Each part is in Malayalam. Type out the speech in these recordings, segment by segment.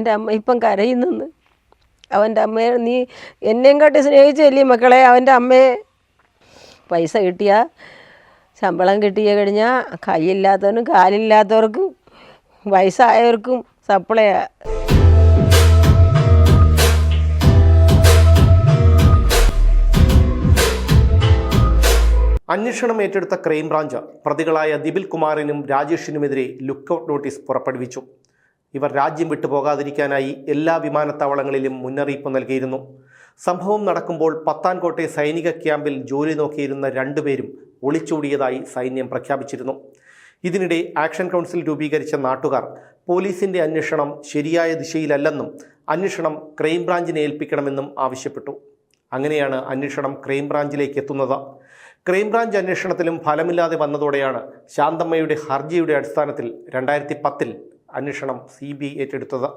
അവന്റെ അമ്മ ഇപ്പം കരയുന്നെന്ന് അവന്റെ അമ്മയെ നീ എന്നെയും കാട്ടി സ്നേഹിച്ചല്ലേ മക്കളെ അവന്റെ അമ്മയെ പൈസ കിട്ടിയ ശമ്പളം കിട്ടിയ കഴിഞ്ഞാൽ കൈയില്ലാത്തവനും കാലില്ലാത്തവർക്കും വയസ്സായവർക്കും സപ്ലൈ അന്വേഷണം ഏറ്റെടുത്ത ക്രൈംബ്രാഞ്ച് പ്രതികളായ ദിപിൽ കുമാറിനും രാജേഷിനുമെതിരെ ലുക്കൌട്ട് നോട്ടീസ് പുറപ്പെടുവിച്ചു. ഇവർ രാജ്യം വിട്ടുപോകാതിരിക്കാനായി എല്ലാ വിമാനത്താവളങ്ങളിലും മുന്നറിയിപ്പ് നൽകിയിരുന്നു. സംഭവം നടക്കുമ്പോൾ പത്താൻകോട്ടെ സൈനിക ക്യാമ്പിൽ ജോലി നോക്കിയിരുന്ന രണ്ടുപേരും ഒളിച്ചോടിയതായി സൈന്യം പ്രഖ്യാപിച്ചിരുന്നു. ഇതിനിടെ ആക്ഷൻ കൗൺസിൽ രൂപീകരിച്ച നാട്ടുകാർ പോലീസിന്റെ അന്വേഷണം ശരിയായ ദിശയിലല്ലെന്നും അന്വേഷണം ക്രൈംബ്രാഞ്ചിനെ ഏൽപ്പിക്കണമെന്നും ആവശ്യപ്പെട്ടു. അങ്ങനെയാണ് അന്വേഷണം ക്രൈംബ്രാഞ്ചിലേക്ക് എത്തുന്നത്. ക്രൈംബ്രാഞ്ച് അന്വേഷണത്തിലും ഫലമില്ലാതെ വന്നതോടെയാണ് ശാന്തമ്മയുടെ ഹർജിയുടെ അടിസ്ഥാനത്തിൽ രണ്ടായിരത്തി പത്തിൽ അന്വേഷണം സി ബി ഐ ഏറ്റെടുത്തത്.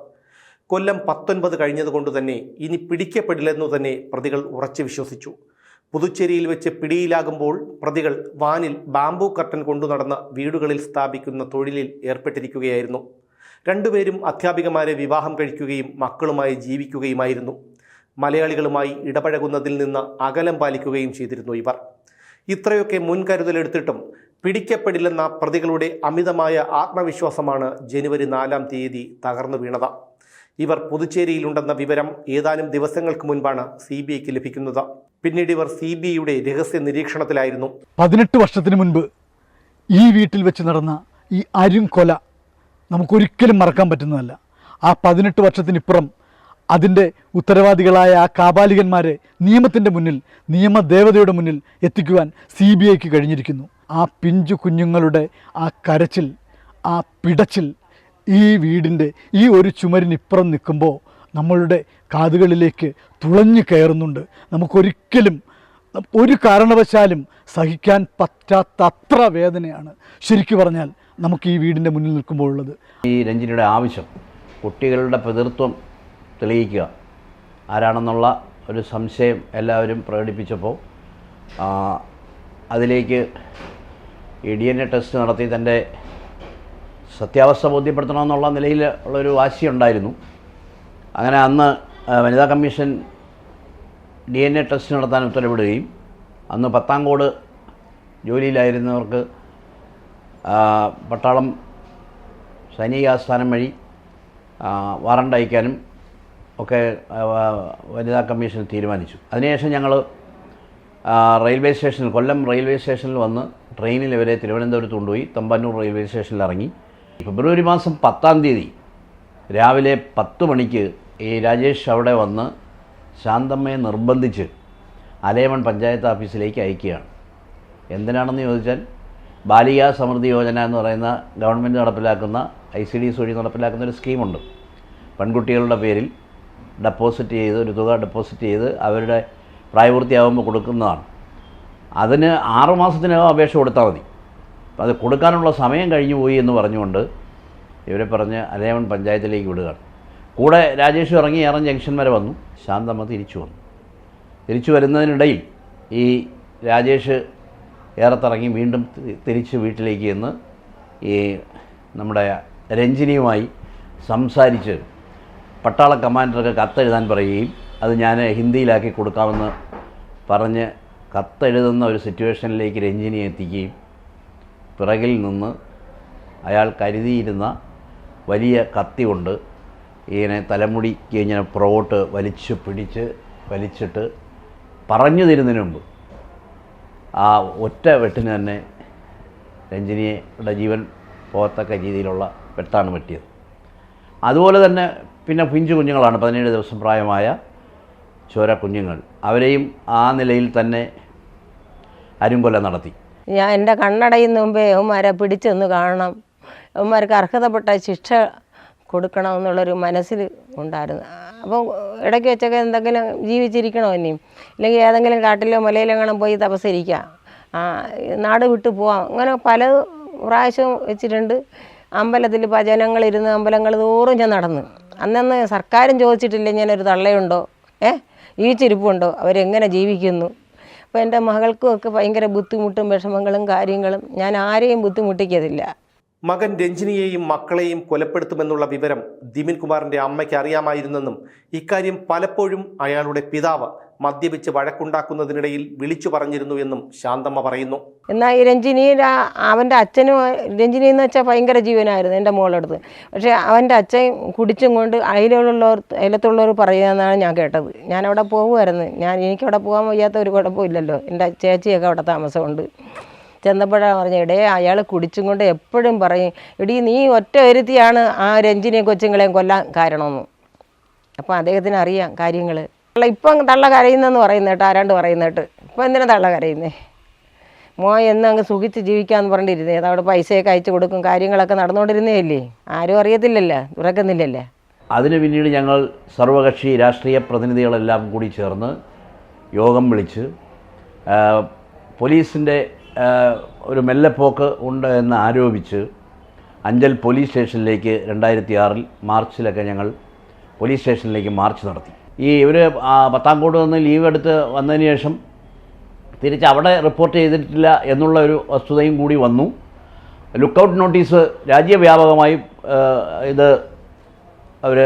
കൊല്ലം പത്തൊൻപത് കഴിഞ്ഞതുകൊണ്ട് തന്നെ ഇനി പിടിക്കപ്പെടില്ലെന്നു തന്നെ പ്രതികൾ ഉറച്ചു വിശ്വസിച്ചു. പുതുച്ചേരിയിൽ വെച്ച് പിടിയിലാകുമ്പോൾ പ്രതികൾ വാനിൽ ബാംബു കർട്ടൻ കൊണ്ടു നടന്ന് വീടുകളിൽ സ്ഥാപിക്കുന്ന തൊഴിലിൽ ഏർപ്പെട്ടിരിക്കുകയായിരുന്നു. രണ്ടുപേരും അധ്യാപികമാരെ വിവാഹം കഴിക്കുകയും മക്കളുമായി ജീവിക്കുകയുമായിരുന്നു. മലയാളികളുമായി ഇടപഴകുന്നതിൽ നിന്ന് അകലം പാലിക്കുകയും ചെയ്തിരുന്നു ഇവർ. ഇത്രയൊക്കെ മുൻകരുതലെടുത്തിട്ടും പിടിക്കപ്പെടില്ലെന്ന പ്രതികളുടെ അമിതമായ ആത്മവിശ്വാസമാണ് ജനുവരി നാലാം തീയതി തകർന്നു വീണത്. ഇവർ പുതുച്ചേരിയിലുണ്ടെന്ന വിവരം ഏതാനും ദിവസങ്ങൾക്ക് മുൻപാണ് സി ബി ഐക്ക് ലഭിക്കുന്നത്. പിന്നീട് ഇവർ സി ബി ഐയുടെ രഹസ്യ നിരീക്ഷണത്തിലായിരുന്നു. പതിനെട്ട് വർഷത്തിന് മുൻപ് ഈ വീട്ടിൽ വെച്ച് നടന്ന ഈ അരും കൊല നമുക്കൊരിക്കലും മറക്കാൻ പറ്റുന്നതല്ല. ആ പതിനെട്ട് വർഷത്തിനിപ്പുറം അതിന്റെ ഉത്തരവാദികളായ ആ കാപാലികന്മാരെ നിയമത്തിന്റെ മുന്നിൽ നിയമദേവതയുടെ മുന്നിൽ എത്തിക്കുവാൻ സി ബി ഐക്ക് കഴിഞ്ഞിരിക്കുന്നു. ആ പിഞ്ചു കുഞ്ഞുങ്ങളുടെ ആ കരച്ചിൽ ആ പിടച്ചിൽ ഈ വീടിന്റെ ഈ ഒരു ചുമരിനിപ്പുറം നിൽക്കുമ്പോൾ നമ്മളുടെ കാതുകളിലേക്ക് തുളഞ്ഞു കയറുന്നുണ്ട്. നമുക്കൊരിക്കലും ഒരു കാരണവശാലും സഹിക്കാൻ പറ്റാത്ത അത്ര വേദനയാണ് ശരിക്കു പറഞ്ഞാൽ നമുക്ക് ഈ വീടിന്റെ മുന്നിൽ നിൽക്കുമ്പോൾ ഉള്ളത്. ഈ രഞ്ജിനിയുടെ ആവശ്യം കുട്ടികളുടെ പിതൃത്വം തെളിയിക്കുക. ആരാണെന്നുള്ള ഒരു സംശയം എല്ലാവരും പ്രകടിപ്പിച്ചപ്പോൾ അതിലേക്ക് ഈ ഡി എൻ എ ടെസ്റ്റ് നടത്തി തന്റെ സത്യാവസ്ഥ ബോധ്യപ്പെടുത്തണമെന്നുള്ള നിലയിൽ ഉള്ളൊരു വാശിയുണ്ടായിരുന്നു. അങ്ങനെ അന്ന് വനിതാ commission D N A test നടത്താൻ ഉത്തരവിടുകയും അന്ന് പത്താംകോട് ജോലിയിലായിരുന്നവർക്ക് പട്ടാളം സൈനിക ആസ്ഥാനം വഴി വാറണ്ട് അയക്കാനും ഒക്കെ വനിതാ കമ്മീഷൻ തീരുമാനിച്ചു. അതിനുശേഷം ഞങ്ങൾ റെയിൽവേ സ്റ്റേഷനിൽ കൊല്ലം റെയിൽവേ സ്റ്റേഷനിൽ വന്ന് ട്രെയിനിൽ ഇവരെ തിരുവനന്തപുരത്ത് കൊണ്ടുപോയി തമ്പാനൂർ റെയിൽവേ സ്റ്റേഷനിൽ ഇറങ്ങി ഫെബ്രുവരി മാസം പത്താം തീയതി രാവിലെ പത്ത് മണിക്ക് ഈ രാജേഷ് അവിടെ വന്ന് ശാന്തമ്മയെ നിർബന്ധിച്ച് അലേമൺ പഞ്ചായത്ത് ഓഫീസിലേക്ക് അയക്കുകയാണ്. എന്തിനാണെന്ന് ചോദിച്ചാൽ ബാലിക സമൃദ്ധി യോജന എന്ന് പറയുന്ന ഗവൺമെന്റ് നടപ്പിലാക്കുന്ന ഐ സി ഡി എസ് വഴി നടപ്പിലാക്കുന്ന ഒരു സ്കീമുണ്ട്. പെൺകുട്ടികളുടെ പേരിൽ ഡെപ്പോസിറ്റ് ചെയ്ത് ഒരു തുക ഡെപ്പോസിറ്റ് ചെയ്ത് അവരുടെ പ്രായപൂർത്തിയാകുമ്പോൾ കൊടുക്കുന്നതാണ്. അതിന് ആറ് മാസത്തിനകം അപേക്ഷ കൊടുത്താൽ മതി. അത് കൊടുക്കാനുള്ള സമയം കഴിഞ്ഞു പോയി എന്ന് പറഞ്ഞുകൊണ്ട് ഇവരെ പറഞ്ഞ് അലേവൺ പഞ്ചായത്തിലേക്ക് വിടുകയാണ്. കൂടെ രാജേഷ് ഇറങ്ങി ഏറം ജംഗ്ഷൻ വരെ വന്നു. ശാന്തമ്മ തിരിച്ചു വന്നു. തിരിച്ചു വരുന്നതിനിടയിൽ ഈ രാജേഷ് ഏറത്തിറങ്ങി വീണ്ടും തിരിച്ച് വീട്ടിലേക്ക് ചെന്ന് ഈ നമ്മുടെ രഞ്ജിനിയുമായി സംസാരിച്ച് പട്ടാള കമാൻഡർക്ക് കത്തെഴുതാൻ പറയുകയും അത് ഞാൻ ഹിന്ദിയിലാക്കി കൊടുക്കാമെന്ന് പറഞ്ഞ് കത്തെഴുതുന്ന ഒരു സിറ്റുവേഷനിലേക്ക് രഞ്ജിനി എത്തിക്കുകയും പിറകിൽ നിന്ന് അയാൾ കരുതിയിരുന്ന വലിയ കത്തി കൊണ്ട് ഇങ്ങനെ തലമുടിക്ക് ഇങ്ങനെ പുറകോട്ട് വലിച്ചു പിടിച്ച് വലിച്ചിട്ട് പറഞ്ഞു തരുന്നതിന് മുമ്പ് ആ ഒറ്റ വെട്ടിന് തന്നെ രഞ്ജിനിയുടെ ജീവൻ പോകത്തക്ക രീതിയിലുള്ള വെട്ടാണ് വെട്ടിയത്. അതുപോലെ തന്നെ പിന്നെ പിഞ്ചു കുഞ്ഞുങ്ങളാണ്. പതിനേഴ് ദിവസം പ്രായമായ ചോര കുഞ്ഞുങ്ങൾ. അവരെയും ആ നിലയിൽ തന്നെ അരുംകൊല നടത്തി. ഞാൻ എന്റെ കണ്ണടയുന്ന മുമ്പേ അവന്മാരെ പിടിച്ചൊന്ന് കാണണം. ഉമ്മാർക്ക് അർഹതപ്പെട്ട ശിക്ഷ കൊടുക്കണമെന്നുള്ളൊരു മനസ്സിൽ ഉണ്ടായിരുന്നു. അപ്പോൾ ഇടയ്ക്ക് വെച്ചൊക്കെ എന്തെങ്കിലും ജീവിച്ചിരിക്കണോ ഇനിയും ഇല്ലെങ്കിൽ ഏതെങ്കിലും കാട്ടിലോ മലയിലോ പോയി തപസരിക്കുക നാട് വിട്ടു പോവാം. അങ്ങനെ പല പ്രാവശ്യവും വെച്ചിട്ടുണ്ട്. അമ്പലത്തിൽ ഭജനങ്ങളിരുന്ന് അമ്പലങ്ങൾ തോറും ഞാൻ നടന്ന്. അന്നന്ന് സർക്കാരും ചോദിച്ചിട്ടില്ല ഇങ്ങനൊരു തള്ളയുണ്ടോ? ഏ ഈ ചിരിപ്പുണ്ടോ? അവരെങ്ങനെ ജീവിക്കുന്നു? അപ്പോൾ എന്റെ മകൾക്കും ഒക്കെ ഭയങ്കര ബുദ്ധിമുട്ടും വിഷമങ്ങളും കാര്യങ്ങളും ഞാൻ ആരെയും ബുദ്ധിമുട്ടിക്കതില്ല. മകൻ രഞ്ജിനിയെയും മക്കളെയും കൊലപ്പെടുത്തുമെന്നുള്ള വിവരം ദിമിൻ കുമാറിന്റെ അമ്മയ്ക്ക് അറിയാമായിരുന്നെന്നും ഇക്കാര്യം പലപ്പോഴും അയാളുടെ പിതാവ് മദ്യപിച്ച് വഴക്കുണ്ടാക്കുന്നതിനിടയിൽ വിളിച്ചു പറഞ്ഞിരുന്നു എന്നും ശാന്തമ്മ പറയുന്നു. എന്നാൽ ഈ രഞ്ജിനിയുടെ അവന്റെ അച്ഛനും രഞ്ജിനി എന്ന് വെച്ചാൽ ഭയങ്കര ജീവനായിരുന്നു എന്റെ മോളടുത്ത്. പക്ഷേ അവന്റെ അച്ഛൻ കുടിച്ചും കൊണ്ട് അയിലുള്ളവർ അയലത്തുള്ളവർ പറയുന്നതാണ് ഞാൻ കേട്ടത്. ഞാൻ അവിടെ പോകുമായിരുന്നു. ഞാൻ എനിക്കവിടെ പോകാൻ വയ്യാത്ത ഒരു കുഴപ്പമില്ലല്ലോ. എന്റെ ചേച്ചിയൊക്കെ അവിടെ താമസമുണ്ട്. ചെന്നപ്പോഴാണ് പറഞ്ഞ ഇടേ അയാൾ കുടിച്ചും കൊണ്ട് എപ്പോഴും പറയും ഇടീ നീ ഒറ്റ ഒരുത്തിയാണ് ആ രഞ്ജിനിയും കൊച്ചുങ്ങളെയും കൊല്ലാൻ കാരണമെന്ന്. അപ്പോൾ അദ്ദേഹത്തിന് അറിയാം കാര്യങ്ങൾ. ഇപ്പം തള്ള കരയുന്നെന്ന് പറയുന്ന കേട്ടോ ആരാണ്ട് പറയുന്ന കേട്ട്. ഇപ്പം എന്തിനാ തള്ള കരയുന്നേ? മോ എന്ന് അങ്ങ് സുഖിച്ച് ജീവിക്കാന്ന് പറഞ്ഞിരുന്നേ. അവിടെ പൈസയൊക്കെ അയച്ചു കൊടുക്കും കാര്യങ്ങളൊക്കെ നടന്നുകൊണ്ടിരുന്നേ അല്ലേ? ആരും അറിയത്തില്ലല്ലോ തുറക്കുന്നില്ലല്ലേ? അതിന് പിന്നീട് ഞങ്ങൾ സർവകക്ഷി രാഷ്ട്രീയ പ്രതിനിധികളെല്ലാം കൂടി ചേർന്ന് യോഗം വിളിച്ച് പോലീസിന്റെ ഒരു മെല്ലെപ്പോക്ക് ഉണ്ട് എന്ന് ആരോപിച്ച് അഞ്ചൽ പോലീസ് സ്റ്റേഷനിലേക്ക് രണ്ടായിരത്തി ആറിൽ മാർച്ചിലൊക്കെ ഞങ്ങൾ പോലീസ് സ്റ്റേഷനിലേക്ക് മാർച്ച് നടത്തി. ഈ ഇവർ പത്താംകോട് നിന്ന് ലീവ് എടുത്ത് വന്നതിന് ശേഷം തിരിച്ച് അവിടെ റിപ്പോർട്ട് ചെയ്തിട്ടില്ല എന്നുള്ള ഒരു വസ്തുതയും കൂടി വന്നു. ലുക്കൗട്ട് നോട്ടീസ് രാജ്യവ്യാപകമായി ഇത് അവർ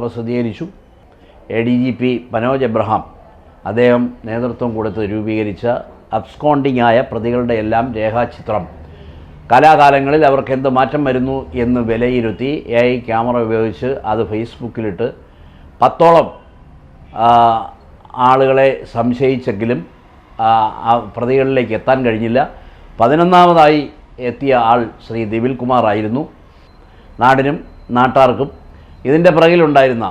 പ്രസിദ്ധീകരിച്ചു. A D G P Manoj Abraham അദ്ദേഹം നേതൃത്വം കൊടുത്ത് രൂപീകരിച്ച അബ്സ്കോണ്ടിങ് ആയ പ്രതികളുടെ എല്ലാം രേഖാചിത്രം. കലാകാലങ്ങളിൽ അവർക്ക് എന്ത് മാറ്റം വരുന്നു എന്ന് വിലയിരുത്തി എ ഐ ക്യാമറ ഉപയോഗിച്ച് അത് ഫേസ്ബുക്കിലിട്ട് പത്തോളം ആളുകളെ സംശയിച്ചെങ്കിലും പ്രതികളിലേക്ക് എത്താൻ കഴിഞ്ഞില്ല. പതിനൊന്നാമതായി എത്തിയ ആൾ ശ്രീ ദിവിൽ കുമാർ ആയിരുന്നു. നാടിനും നാട്ടാർക്കും ഇതിന്റെ പിറകിലുണ്ടായിരുന്ന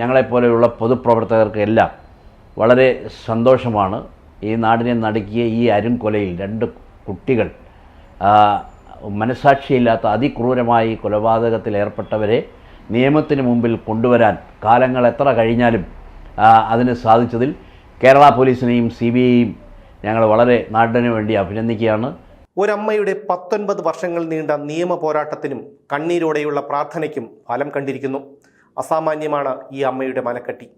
ഞങ്ങളെപ്പോലെയുള്ള പൊതുപ്രവർത്തകർക്ക് എല്ലാം വളരെ സന്തോഷമാണ്. ഈ നാടിനെ നടുക്കിയ ഈ അരുംകൊലയിൽ രണ്ട് കുട്ടികൾ മനസാക്ഷിയില്ലാത്ത അതിക്രൂരമായി കൊലപാതകത്തിൽ ഏർപ്പെട്ടവരെ നിയമത്തിന് മുമ്പിൽ കൊണ്ടുവരാൻ കാലങ്ങൾ എത്ര കഴിഞ്ഞാലും അതിന് സാധിച്ചതിൽ കേരള പോലീസിനെയും സി ബി ഐയും ഞങ്ങൾ വളരെ നാടിനു വേണ്ടി അഭിനന്ദിക്കുകയാണ്. ഒരമ്മയുടെ പത്തൊൻപത് വർഷങ്ങൾ നീണ്ട നിയമ പോരാട്ടത്തിനും കണ്ണീരോടെയുള്ള പ്രാർത്ഥനയ്ക്കും ഫലം കണ്ടിരിക്കുന്നു. അസാമാന്യമാണ് ഈ അമ്മയുടെ മനക്കെട്ടി.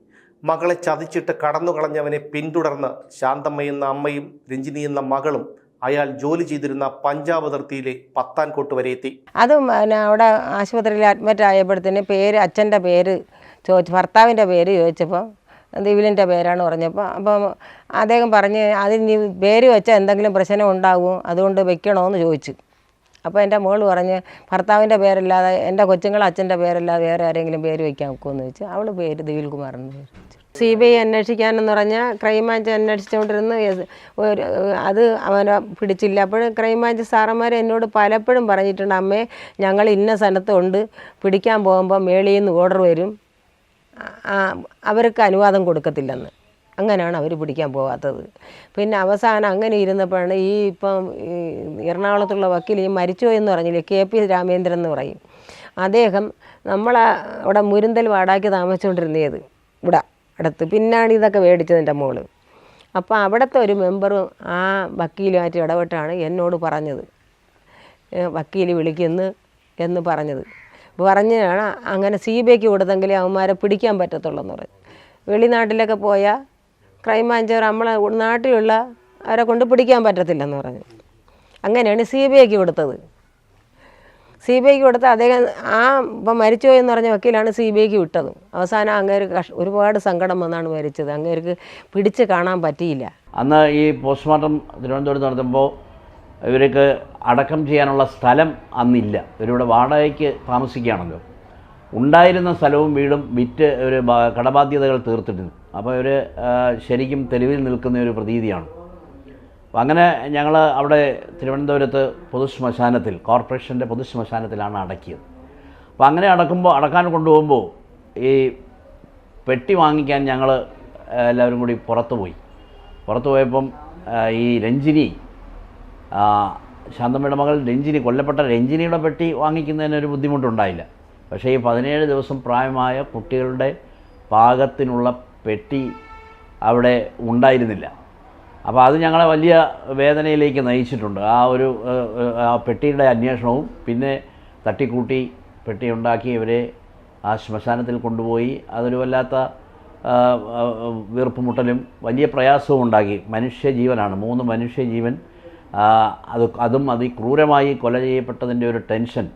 മകളെ ചതിച്ചിട്ട് കടന്നുകളഞ്ഞവനെ പിന്തുടർന്ന് ശാന്തമ്മയെന്ന അമ്മയും രഞ്ജിനി എന്ന മകളും അയാൾ ജോലി ചെയ്തിരുന്ന പഞ്ചാബ് അതിർത്തിയിലെ പത്താൻകോട്ട് വരെ എത്തി. അത് പിന്നെ അവിടെ ആശുപത്രിയിൽ അഡ്മിറ്റ് ആയപ്പോഴത്തേന് പേര് അച്ഛന്റെ പേര് ചോദിച്ചു ഭർത്താവിന്റെ പേര് ചോദിച്ചപ്പോൾ ദിവിലിന്റെ പേരാണ് പറഞ്ഞപ്പോൾ അപ്പം അദ്ദേഹം പറഞ്ഞ് അതിന് പേര് വെച്ചാൽ എന്തെങ്കിലും പ്രശ്നം ഉണ്ടാകുമോ അതുകൊണ്ട് വെക്കണമെന്ന് ചോദിച്ചു. അപ്പോൾ എന്റെ മോൾ പറഞ്ഞ് ഭർത്താവിന്റെ പേരല്ലാതെ എന്റെ കൊച്ചുങ്ങൾ അച്ഛന്റെ പേരല്ലാതെ വേറെ ആരെങ്കിലും പേര് വയ്ക്കാൻ വെക്കുമെന്ന് ചോദിച്ചു. അവൾ പേര് ദിവിൽ കുമാറിന് പേര് സി ബി ഐ അന്വേഷിക്കാനെന്ന് പറഞ്ഞാൽ ക്രൈംബ്രാഞ്ച് അന്വേഷിച്ചുകൊണ്ടിരുന്ന് ഒരു അത് അവനെ പിടിച്ചില്ല. അപ്പോൾ ക്രൈംബ്രാഞ്ച് സാറന്മാർ എന്നോട് പലപ്പോഴും പറഞ്ഞിട്ടുണ്ട് അമ്മേ ഞങ്ങൾ ഇന്ന സ്ഥലത്തുണ്ട് പിടിക്കാൻ പോകുമ്പോൾ മേളിയിൽ നിന്ന് ഓർഡർ വരും അവർക്ക് അനുവാദം കൊടുക്കത്തില്ലെന്ന്. അങ്ങനെയാണ് അവർ പിടിക്കാൻ പോകാത്തത് പിന്നെ അവസാനം അങ്ങനെ ഇരുന്നപ്പോഴാണ് ഈ ഇപ്പം എറണാകുളത്തുള്ള വക്കീൽ ഈ മരിച്ചോ എന്ന് പറഞ്ഞില്ലേ കെ പി രാമേന്ദ്രൻ എന്ന് പറയും. അദ്ദേഹം നമ്മളെ അവിടെ മുരുന്തൽ വാടാക്കി താമസിച്ചുകൊണ്ടിരുന്നത് ഇവിടെ അടുത്ത്. പിന്നാണ് ഇതൊക്കെ മേടിച്ചത് എന്റെ മോൾ. അപ്പോൾ അവിടുത്തെ ഒരു മെമ്പറും ആ വക്കീലുമായിട്ട് ഇടപെട്ടാണ് എന്നോട് പറഞ്ഞത്. വക്കീൽ വിളിക്കുന്നു എന്ന് പറഞ്ഞത്. പറഞ്ഞാണ് അങ്ങനെ സി ബി ഐക്ക് കൊടുത്തെങ്കിലേ അവന്മാരെ പിടിക്കാൻ പറ്റത്തുള്ളൂ എന്ന് പറഞ്ഞു. വെളിനാട്ടിലൊക്കെ പോയാൽ ക്രൈം ബ്രാഞ്ച് നമ്മളെ നാട്ടിലുള്ള അവരെ കൊണ്ട് പിടിക്കാൻ പറ്റത്തില്ലെന്ന് പറഞ്ഞു. അങ്ങനെയാണ് സി ബി ഐക്ക് കൊടുത്തത്. സി ബി ഐക്ക് കൊടുത്ത അദ്ദേഹം ആ ഇപ്പം മരിച്ചുപോയി എന്ന് പറഞ്ഞ വക്കീലാണ് സി ബി ഐക്ക് വിട്ടത്. അവസാനം അങ്ങേര് കഷ് ഒരുപാട് സങ്കടം വന്നാണ് മരിച്ചത്. അങ്ങേർക്ക് പിടിച്ച് കാണാൻ പറ്റിയില്ല. അന്ന് ഈ പോസ്റ്റ്മോർട്ടം തിരുവനന്തപുരത്ത് നടത്തുമ്പോൾ ഇവർക്ക് അടക്കം ചെയ്യാനുള്ള സ്ഥലം അന്നില്ല. ഇവരിവിടെ വാടകയ്ക്ക് താമസിക്കുകയാണല്ലോ. ഉണ്ടായിരുന്ന സ്ഥലവും വീടും വിറ്റ് ഒരു കടബാധ്യതകൾ തീർത്തിട്ടുണ്ട് അപ്പോൾ ഇവർ ശരിക്കും തെരുവിൽ നിൽക്കുന്ന ഒരു പ്രതീതിയാണ്. അപ്പം അങ്ങനെ ഞങ്ങൾ അവിടെ തിരുവനന്തപുരത്ത് പൊതുശ്മശാനത്തിൽ കോർപ്പറേഷന്റെ പൊതുശ്മശാനത്തിലാണ് അടക്കിയത്. അപ്പോൾ അങ്ങനെ അടക്കുമ്പോൾ അടക്കാൻ കൊണ്ടുപോകുമ്പോൾ ഈ പെട്ടി വാങ്ങിക്കാൻ ഞങ്ങൾ എല്ലാവരും കൂടി പുറത്തുപോയി. പോയി പുറത്തു പോയപ്പം ഈ രഞ്ജിനി ശാന്തമ്മയുടെ മകൾ രഞ്ജിനി കൊല്ലപ്പെട്ട രഞ്ജിനിയുടെ പെട്ടി വാങ്ങിക്കുന്നതിന് ഒരു ബുദ്ധിമുട്ടുണ്ടായില്ല. പക്ഷേ ഈ പതിനേഴ് ദിവസം പ്രായമായ കുട്ടികളുടെ പാകത്തിനുള്ള പെട്ടി അവിടെ ഉണ്ടായിരുന്നില്ല. അപ്പോൾ അത് ഞങ്ങളെ വലിയ വേദനയിലേക്ക് നയിച്ചിട്ടുണ്ട്. ആ ഒരു ആ പെട്ടിയുടെ അന്വേഷണവും പിന്നെ തട്ടിക്കൂട്ടി പെട്ടി ഉണ്ടാക്കി ഇവരെ ആ ശ്മശാനത്തിൽ കൊണ്ടുപോയി. അതൊരു വല്ലാത്ത വീർപ്പുമുട്ടലും വലിയ പ്രയാസവും ഉണ്ടാക്കി. മനുഷ്യജീവനാണ് മൂന്ന് മനുഷ്യജീവൻ അത് അതും അതിക്രൂരമായി കൊല ചെയ്യപ്പെട്ടതിന്റെ ഒരു ടെൻഷൻ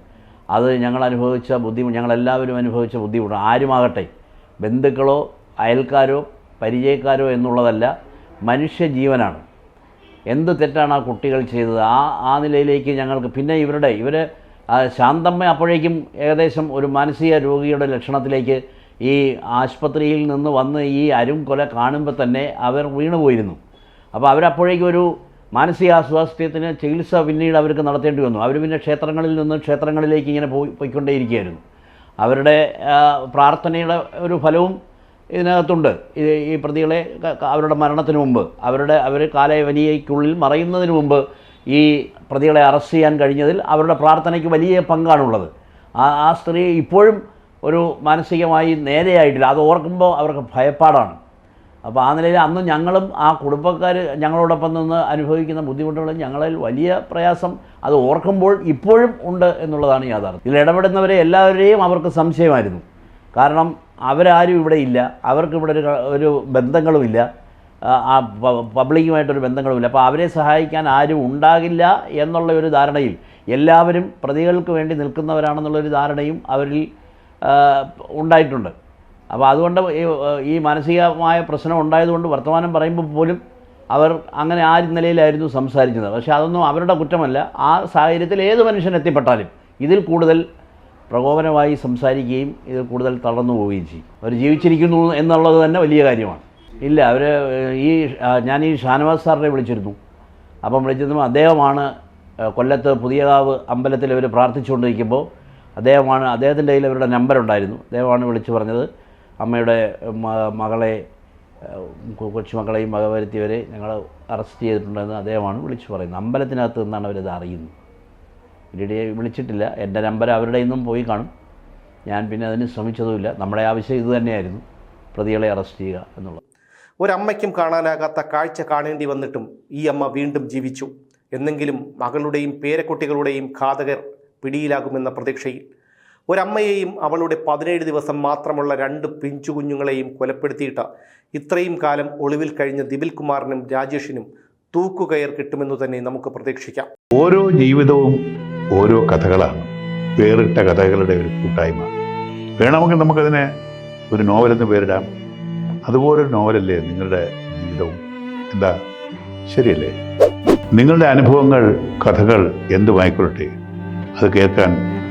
അത് ഞങ്ങൾ അനുഭവിച്ച ബുദ്ധിമുട്ട് ഞങ്ങളെല്ലാവരും അനുഭവിച്ച ബുദ്ധിമുട്ട് ആരുമാകട്ടെ ബന്ധുക്കളോ അയൽക്കാരോ പരിചയക്കാരോ എന്നുള്ളതല്ല മനുഷ്യജീവനാണ് എന്ത് തെറ്റാണ് ആ കുട്ടികൾ ചെയ്തത്? ആ ആ നിലയിലേക്ക് ഞങ്ങൾക്ക് പിന്നെ ഇവരുടെ ഇവർ ശാന്തമ്മ അപ്പോഴേക്കും ഏകദേശം ഒരു മാനസിക രോഗിയുടെ ലക്ഷണത്തിലേക്ക് ഈ ആശുപത്രിയിൽ നിന്ന് വന്ന് ഈ അരും കൊല കാണുമ്പോൾ തന്നെ അവർ വീണുപോയിരുന്നു. അപ്പോൾ അവരപ്പോഴേക്കും ഒരു മാനസികാസ്വാസ്ഥ്യത്തിന് ചികിത്സ പിന്നീട് അവർക്ക് നടത്തേണ്ടി വന്നു. അവർ പിന്നെ ക്ഷേത്രങ്ങളിൽ നിന്ന് ക്ഷേത്രങ്ങളിലേക്ക് ഇങ്ങനെ പോയി പോയിക്കൊണ്ടേയിരിക്കുകയായിരുന്നു. അവരുടെ പ്രാർത്ഥനയുടെ ഒരു ഫലവും ഇതിനകത്തുണ്ട്. ഈ പ്രതികളെ അവരുടെ മരണത്തിന് മുമ്പ് അവരുടെ അവർ കാലയവനിയയ്ക്കുള്ളിൽ മറയുന്നതിന് മുമ്പ് ഈ പ്രതികളെ അറസ്റ്റ് ചെയ്യാൻ കഴിഞ്ഞതിൽ അവരുടെ പ്രാർത്ഥനയ്ക്ക് വലിയ പങ്കാണുള്ളത്. ആ ആ സ്ത്രീ ഇപ്പോഴും ഒരു മാനസികമായി നേരെയായിട്ടില്ല. അത് ഓർക്കുമ്പോൾ അവർക്ക് ഭയപ്പാടാണ്. അപ്പോൾ ആ നിലയിൽ അന്ന് ഞങ്ങളും ആ കുടുംബക്കാർ ഞങ്ങളോടൊപ്പം നിന്ന് അനുഭവിക്കുന്ന ബുദ്ധിമുട്ടുകൾ ഞങ്ങളിൽ വലിയ പ്രയാസം അത് ഓർക്കുമ്പോൾ ഇപ്പോഴും ഉണ്ട് എന്നുള്ളതാണ് യാഥാർത്ഥ്യം. ഇതിൽ ഇടപെടുന്നവരെ എല്ലാവരെയും അവർക്ക് സംശയമായിരുന്നു. കാരണം അവരാരും ഇവിടെ ഇല്ല. അവർക്ക് ഇവിടെ ഒരു ഒരു ബന്ധങ്ങളുമില്ല. ആ, പബ്ലിക്കുമായിട്ടൊരു ബന്ധങ്ങളുമില്ല. അപ്പോൾ അവരെ സഹായിക്കാൻ ആരും ഉണ്ടാകില്ല എന്നുള്ള ഒരു ധാരണയിൽ എല്ലാവരും പ്രതികൾക്ക് വേണ്ടി നിൽക്കുന്നവരാണെന്നുള്ളൊരു ധാരണയും അവരിൽ ഉണ്ടായിട്ടുണ്ട്. അപ്പോൾ അതുകൊണ്ട് ഈ മാനസികമായ പ്രശ്നം ഉണ്ടായതുകൊണ്ട് വർത്തമാനം പറയുമ്പോൾ പോലും അവർ അങ്ങനെ ആ നിലയിലായിരുന്നു സംസാരിച്ചത്. പക്ഷേ അതൊന്നും അവരുടെ കുറ്റമല്ല. ആ സാഹചര്യത്തിൽ ഏത് മനുഷ്യൻ എത്തിപ്പെട്ടാലും ഇതിൽ കൂടുതൽ പ്രകോപനമായി സംസാരിക്കുകയും ഇതിൽ കൂടുതൽ തളർന്നു പോവുകയും ചെയ്യും. അവർ ജീവിച്ചിരിക്കുന്നു എന്നുള്ളത് തന്നെ വലിയ കാര്യമാണ്. ഇല്ല അവർ ഈ ഞാൻ ഈ ഷാനവാസ് സാറിനെ വിളിച്ചിരുന്നു. അപ്പം വിളിച്ചിരുന്നു അദ്ദേഹമാണ് കൊല്ലത്ത് പുതിയകാവ് അമ്പലത്തിൽ അവർ പ്രാർത്ഥിച്ചുകൊണ്ടിരിക്കുമ്പോൾ അദ്ദേഹമാണ് അദ്ദേഹത്തിന്റെ കയ്യിൽ അവരുടെ നമ്പർ ഉണ്ടായിരുന്നു. അദ്ദേഹമാണ് വിളിച്ചു പറഞ്ഞത് അമ്മയുടെ മകളെ കൊച്ചുമക്കളെയും വകവരുത്തിയവരെ ഞങ്ങൾ അറസ്റ്റ് ചെയ്തിട്ടുണ്ടെന്ന് അദ്ദേഹമാണ് വിളിച്ചു പറയുന്നത്. അമ്പലത്തിനകത്ത് നിന്നാണ് അവരത് അറിയുന്നത്. പിന്നീട് വിളിച്ചിട്ടില്ല. എന്റെ നമ്പർ അവരുടെ നിന്നും പോയി കാണും. ഞാൻ പിന്നെ അതിന് ശ്രമിച്ചതുമില്ല. നമ്മുടെ ആവശ്യം ഇത് തന്നെയായിരുന്നു. പ്രതികളെ അറസ്റ്റ് ചെയ്യുക എന്നുള്ളത്. ഒരമ്മയ്ക്കും കാണാനാകാത്ത കാഴ്ച കാണേണ്ടി വന്നിട്ടും ഈ അമ്മ വീണ്ടും ജീവിച്ചു. എന്നെങ്കിലും മകളുടെയും പേരക്കുട്ടികളുടെയും ഘാതകർ പിടിയിലാകുമെന്ന പ്രതീക്ഷയിൽ ഒരമ്മയെയും അവളുടെ പതിനേഴ് ദിവസം മാത്രമുള്ള രണ്ട് പിഞ്ചു കുഞ്ഞുങ്ങളെയും കൊലപ്പെടുത്തിയിട്ട് ഇത്രയും കാലം ഒളിവിൽ കഴിഞ്ഞ ദിപിൽ കുമാറിനും രാജേഷിനും തൂക്കുകയർ കിട്ടുമെന്ന് തന്നെ നമുക്ക് പ്രതീക്ഷിക്കാം. ഓരോ ജീവിതവും ഓരോ കഥകളാണ്. വേറിട്ട കഥകളുടെ ഒരു കൂട്ടായ്മ. വേണമെങ്കിൽ നമുക്കതിനെ ഒരു നോവലെന്ന് പേരിടാം. അതുപോലൊരു നോവലല്ലേ നിങ്ങളുടെ ജീവിതവും? എന്താ? ശരിയല്ലേ? നിങ്ങളുടെ അനുഭവങ്ങൾ കഥകൾ എന്തുമായിക്കൊള്ളട്ടെ? അത് കേൾക്കാൻ